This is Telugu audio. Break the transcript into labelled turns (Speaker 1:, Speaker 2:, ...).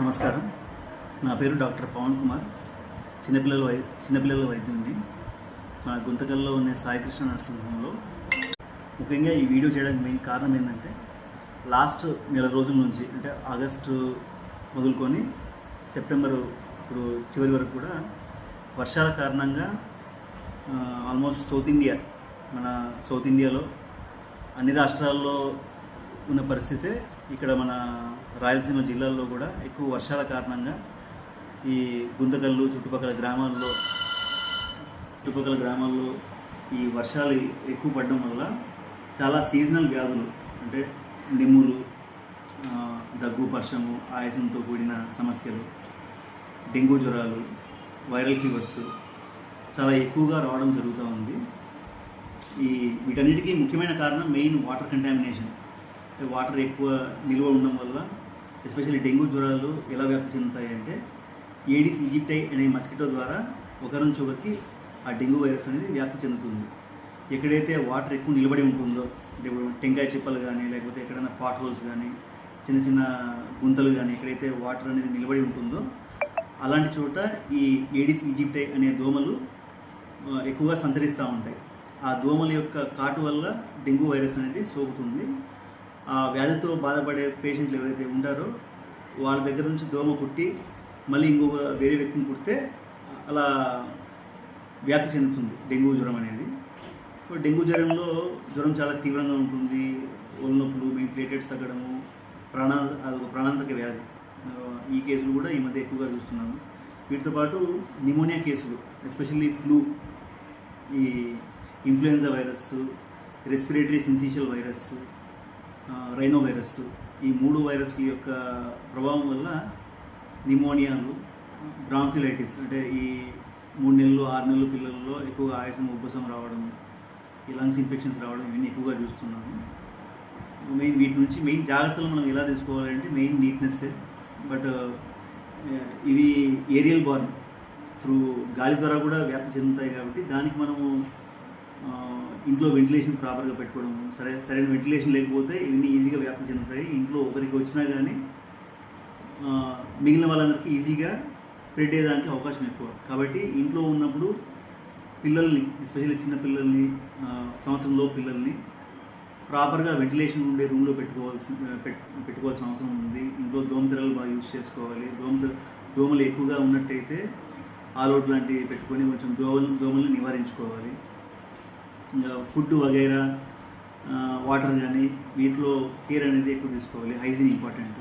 Speaker 1: నమస్కారం. నా పేరు డాక్టర్ పవన్ కుమార్. చిన్నపిల్లల వై చిన్నపిల్లల వైద్యుడిని మన గుంతకల్లో ఉన్న సాయికృష్ణ నర్సింగ్ హోమ్లో ముఖ్యంగా ఈ వీడియో చేయడానికి మెయిన్ కారణం ఏంటంటే లాస్ట్ నెల రోజుల నుంచి అంటే ఆగస్టు మొదలుకొని సెప్టెంబర్ ఇప్పుడు చివరి వరకు కూడా వర్షాల కారణంగా ఆల్మోస్ట్ సౌత్ ఇండియా మన సౌత్ ఇండియాలో అన్ని రాష్ట్రాల్లో ఉన్న పరిస్థితే ఇక్కడ మన రాయలసీమ జిల్లాల్లో కూడా ఎక్కువ వర్షాల కారణంగా ఈ గుంతకల్లు చుట్టుపక్కల గ్రామాల్లో చుట్టుపక్కల గ్రామాల్లో ఈ వర్షాలు ఎక్కువ పడడం వల్ల చాలా సీజనల్ వ్యాధులు అంటే నిమ్ములు దగ్గు పర్షము ఆయాసంతో కూడిన సమస్యలు డెంగ్యూ జ్వరాలు వైరల్ ఫీవర్స్ చాలా ఎక్కువగా రావడం జరుగుతూ ఉంది. ఈ వీటన్నిటికీ ముఖ్యమైన కారణం మెయిన్ వాటర్ కంటామినేషన్ వాటర్ ఎక్కువ నిల్వ ఉండడం వల్ల ఎస్పెషల్లీ డెంగ్యూ జ్వరాలు ఎలా వ్యాప్తి చెందుతాయి అంటే ఏడిస్ ఈజిప్టై అనే మస్కిటో ద్వారా ఒకరి నుంచి ఒకరికి ఆ డెంగ్యూ వైరస్ అనేది వ్యాప్తి చెందుతుంది. ఎక్కడైతే వాటర్ ఎక్కువ నిలబడి ఉంటుందో అంటే ఇప్పుడు టెంకాయ చిప్పలు కానీ లేకపోతే ఎక్కడైనా పాట్ హోల్స్ కానీ చిన్న చిన్న గుంతలు కానీ ఎక్కడైతే వాటర్ అనేది నిలబడి ఉంటుందో అలాంటి చోట ఈ ఏడిస్ ఈజిప్టై అనే దోమలు ఎక్కువగా సంచరిస్తూ ఉంటాయి. ఆ దోమల యొక్క కాటు వల్ల డెంగ్యూ వైరస్ అనేది సోకుతుంది. వ్యాధితో బాధపడే పేషెంట్లు ఎవరైతే ఉంటారో వాళ్ళ దగ్గర నుంచి దోమ కుట్టి మళ్ళీ ఇంకొక వేరే వ్యక్తిని కుడితే అలా వ్యాప్తి చెందుతుంది డెంగ్యూ జ్వరం అనేది. డెంగ్యూ జ్వరంలో జ్వరం చాలా తీవ్రంగా ఉంటుంది. ఒళ్ళనొప్పులు మీ ప్లేటెట్స్ తగ్గడము ప్రాణా అదొక ప్రాణాంతక వ్యాధి. ఈ కేసులు కూడా ఈ మధ్య ఎక్కువగా చూస్తున్నాము. వీటితో పాటు నిమోనియా కేసులు ఎస్పెషల్లీ ఫ్లూ ఈ influenza virus respiratory syncytial virus rhino virus ఈ మూడు వైరస్ల యొక్క ప్రభావం వల్ల నిమోనియాలు బ్రాంక్యులైటిస్ అంటే ఈ మూడు నెలలు ఆరు నెలలు పిల్లల్లో ఎక్కువగా ఆయాసం ఉబ్బసం రావడం ఈ లంగ్స్ ఇన్ఫెక్షన్స్ రావడం ఇవన్నీ ఎక్కువగా చూస్తున్నాము. మెయిన్ వీటి నుంచి మెయిన్ జాగ్రత్తలు మనం ఎలా తీసుకోవాలంటే మెయిన్ నీట్నెస్సే బట్ ఇవి ఏరియల్ బార్న్ త్రూ గాలి ద్వారా కూడా వ్యాప్తి చెందుతాయి కాబట్టి దానికి మనము ఇంట్లో వెంటిలేషన్ ప్రాపర్గా పెట్టుకోవడం సరే సరైన వెంటిలేషన్ లేకపోతే ఇవన్నీ ఈజీగా వ్యాప్తి చెందుతాయి. ఇంట్లో ఒకరికి వచ్చినా కానీ మిగిలిన వాళ్ళందరికీ ఈజీగా స్ప్రెడ్ అయ్యేదానికి అవకాశం ఎక్కువ. కాబట్టి ఇంట్లో ఉన్నప్పుడు పిల్లల్ని ఎస్పెషల్లీ చిన్న పిల్లల్ని సంవత్సరంలో పిల్లల్ని ప్రాపర్గా వెంటిలేషన్ ఉండే రూమ్లో పెట్టుకోవాల్సి పెట్ పెట్టుకోవాల్సిన అవసరం ఉంది. ఇంట్లో దోమతెరలు బాగా యూజ్ చేసుకోవాలి. దోమత దోమలు ఎక్కువగా ఉన్నట్టయితే ఆలోట్ లాంటివి పెట్టుకొని కొంచెం దోమలు దోమల్ని నివారించుకోవాలి. ఫుడ్ వగైరా వాటర్ కానీ వీటిలో కేర్ అనేది ఎక్కువ తీసుకోవాలి. Hygiene important.